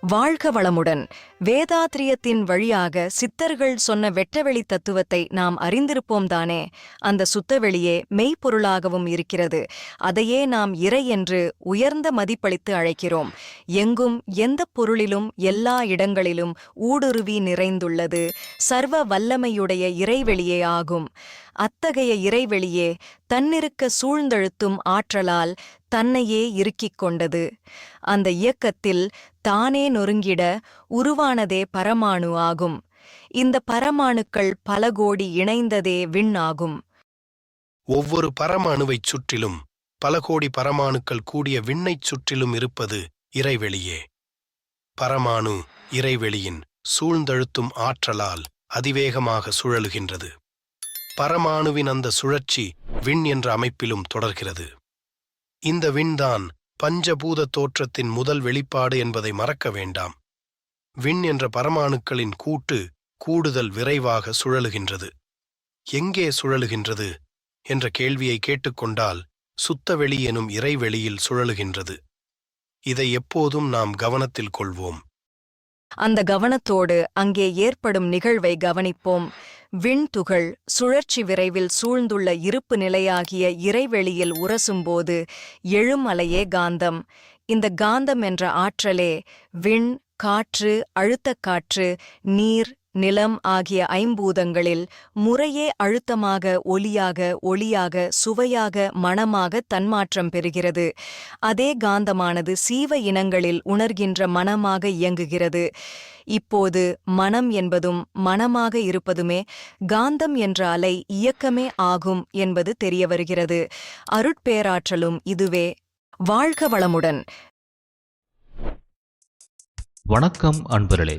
வாழ்க வளமுடன். வேதாத்ரியத்தின் வழியாக சித்தர்கள் சொன்ன வெட்டவெளி தத்துவத்தை நாம் அறிந்திருப்போம் தானே. அந்த சுத்தவெளியே மெய்ப்பொருளாகவும் இருக்கிறது. அதையே நாம் இறை என்று உயர்ந்த மதிப்பளித்து அழைக்கிறோம். எங்கும் எந்த பொருளிலும் எல்லா இடங்களிலும் ஊடுருவி நிறைந்துள்ளது. சர்வ வல்லமையுடைய இறைவெளியே ஆகும். அத்தகைய இறைவெளியே தன்னிருக்க சூழ்ந்தழுத்தும் ஆற்றலால் தன்னையே இறுக்கிக் கொண்டது. அந்த இயக்கத்தில் தானே நொறுங்கிட உருவானதே பரமாணு ஆகும். இந்த பரமாணுக்கள் பல கோடி இணைந்ததே விண் ஆகும். ஒவ்வொரு பரமாணுவைச் சுற்றிலும் பல கோடி பரமாணுக்கள் கூடிய விண்ணைச் சுற்றிலும் இருப்பது இறைவெளியே. பரமாணு இறைவெளியின் சூழ்ந்தழுத்தும் ஆற்றலால் அதிவேகமாக சுழலுகின்றது. பரமாணுவின் அந்த சுழற்சி விண் என்ற அமைப்பிலும் தொடர்கிறது. இந்த விண்தான் பஞ்சபூத தோற்றத்தின் முதல் வெளிப்பாடு என்பதை மறக்க வேண்டாம். விண் என்ற பரமாணுக்களின் கூட்டு கூடுதல் விரைவாக சுழலுகின்றது. எங்கே சுழலுகின்றது என்ற கேள்வியை கேட்டுக்கொண்டால் சுத்தவெளி எனும் இறைவெளியில் சுழலுகின்றது. இதை எப்போதும் நாம் கவனத்தில் கொள்வோம். அந்த கவனத்தோடு அங்கே ஏற்படும் நிகழ்வை கவனிப்போம். விண்துகள் சுழற்சி விரைவில் சூழ்ந்துள்ள இருப்பு நிலையாகிய இறைவெளியில் உரசும்போது எழும் அலையே காந்தம். இந்த காந்தம் என்ற ஆற்றலே விண் காற்று அழுத்தக்காற்று நீர் நிலம் ஆகிய ஐம்பூதங்களில் முறையே அழுத்தமாக ஒளியாக ஒளியாக சுவையாக மணமாக தன்மாற்றம் பெறுகிறது. அதே காந்தமானது சீவ இனங்களில் உணர்கின்ற மனமாக இயங்குகிறது. இப்போது மனம் என்பதும் மனமாக இருப்பதுமே காந்தம் என்ற அலை இயக்கமே ஆகும் என்பது தெரிய வருகிறது அருட்பேராற்றலும் இதுவே. வாழ்க வளமுடன். வணக்கம் அன்பர்களே.